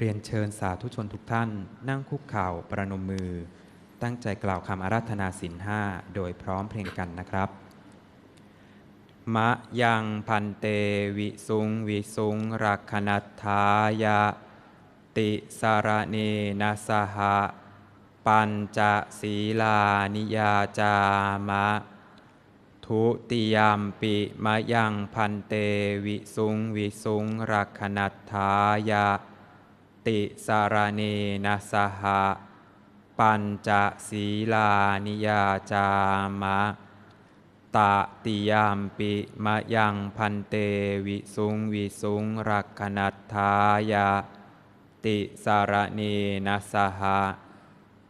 เรียนเชิญสาธุชนทุกท่าน นั่งคุกเข่าประนมมือ ตั้งใจกล่าวคำอาราธนาศีลห้าโดยพร้อมเพลงกันนะครับมะยังพันเตวิสุงวิสุงรักขนัตถายะ ติสารเนนะสหะปัญจศีลานิยาจามะ ทุติยามปิมะยังพันเตวิสุงวิสุงรักขนัตถายะ ติสารเนนะสหะปัญจศีลานิยาจามะตติยามปิมะยังพันเตวิสุงวิสุงรักขนัตถายะติสารเนนะสหะ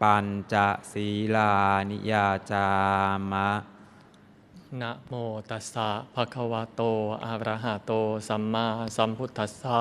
ปัญจศีลานิยาจามะนะโมตัสสะภะคะวะโตอะระหะโต สัมมาสัมพุทธัสสะ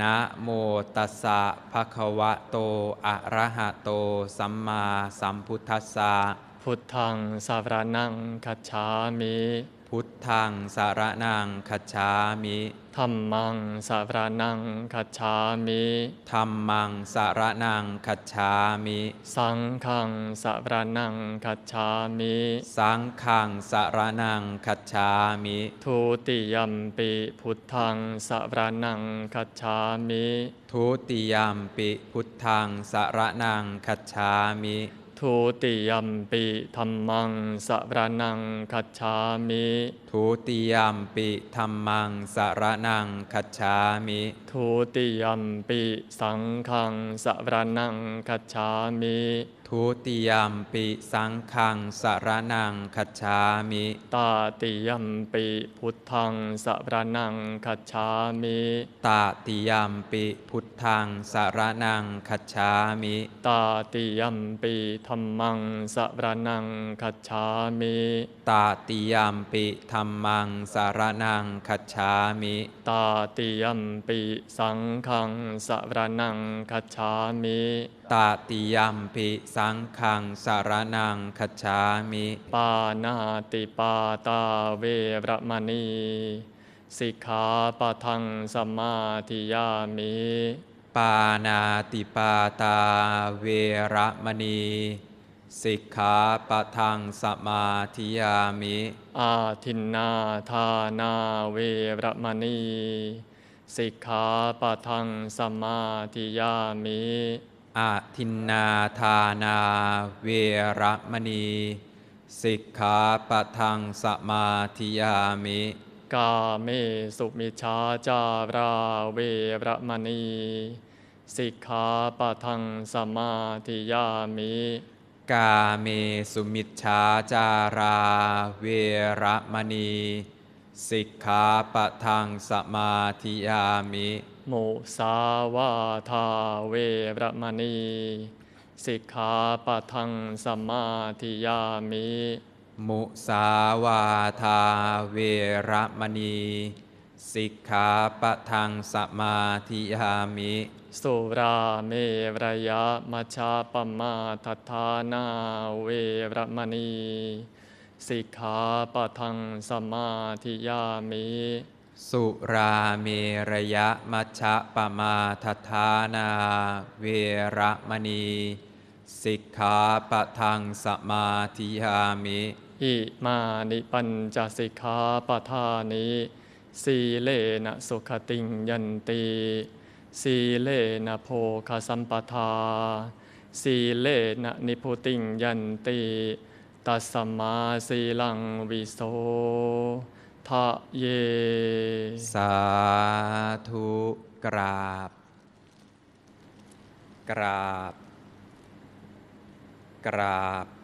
นะโมตัสสะภะคะวะโต อะระหะโต สัมมาสัมพุทธัสสะพุทธังสารนังคัจฉามิ พุทธังสารนังคัจฉามิธัมมังสารนังคัจฉามิธัมมังสารนังคัจฉามิ สังฆังสารนังคัจฉามิ สังฆังสารนังคัจฉามิ ทุติยัมปิพุทธังสารนังคัจฉามิ ทุติยามปิพุทธังสารนังคัจฉามิ ทุติยัมปิธัมมังสารนังคัจฉามิทุติยามปิธรรมังสารนังคัจฉามิทุติยัมปิสังฆังสารนังคัจฉามิทุติยามปิสังฆังสารนังคัจฉามิ ตาติยัมปิพุทธังสารนังคัจฉามิตาติยามปิพุทธังสารนังคัจฉามิตาติยัมปิธัมมังสารนังคัจฉามิตาติยามปิธรรมังสารนังคัจฉามิตาติยัมปิสังฆังสารนังคัจฉามิตาติยามปิสังฆังสารนังคัจฉามิ ปานาติปาตาเวรมณีสิกขาปะทังสมมาธิยามิ ปานาติปาตาเวระมณีสิกขาปะทังสมาธิยามิ อาทินนาทานาเวรมณีสิกขาปะทังสมมาธิยามิ อาทินนาทานาเวระมณี สิกขาปะทังสมาธิยามิ กาเมสุมิชฌาจาราเวรมณี สิกขาปะทังสมมาธิยามิ กาเมสุมิชฌาจาราเวระมณี สิกขาปะทังสมาธิยามิ มุสาวาทาเวรมณี สิกขาปะทังสมมาธิยามิ มุสาวาทาเวระมณี สิกขาปะทังสมาธิยามิ สุราเมรยะมัชฌาปมาทัฏฐานาเวรมณี สิกขาปะทังสมมาธิยามิ สุราเมระยะมัชฌะปมาทฐานา เวระมณี สิกขาปะทังสมาธิยามิอิมานิปัญจสิกขาปทานิสีเลนะสุขติงยันติสีเลนะโภคสัมปทา สีเลนะนิพุติงยันติตัสสมมาสีลังวิโส ทะเย สาธุกราบ กราบ กราบ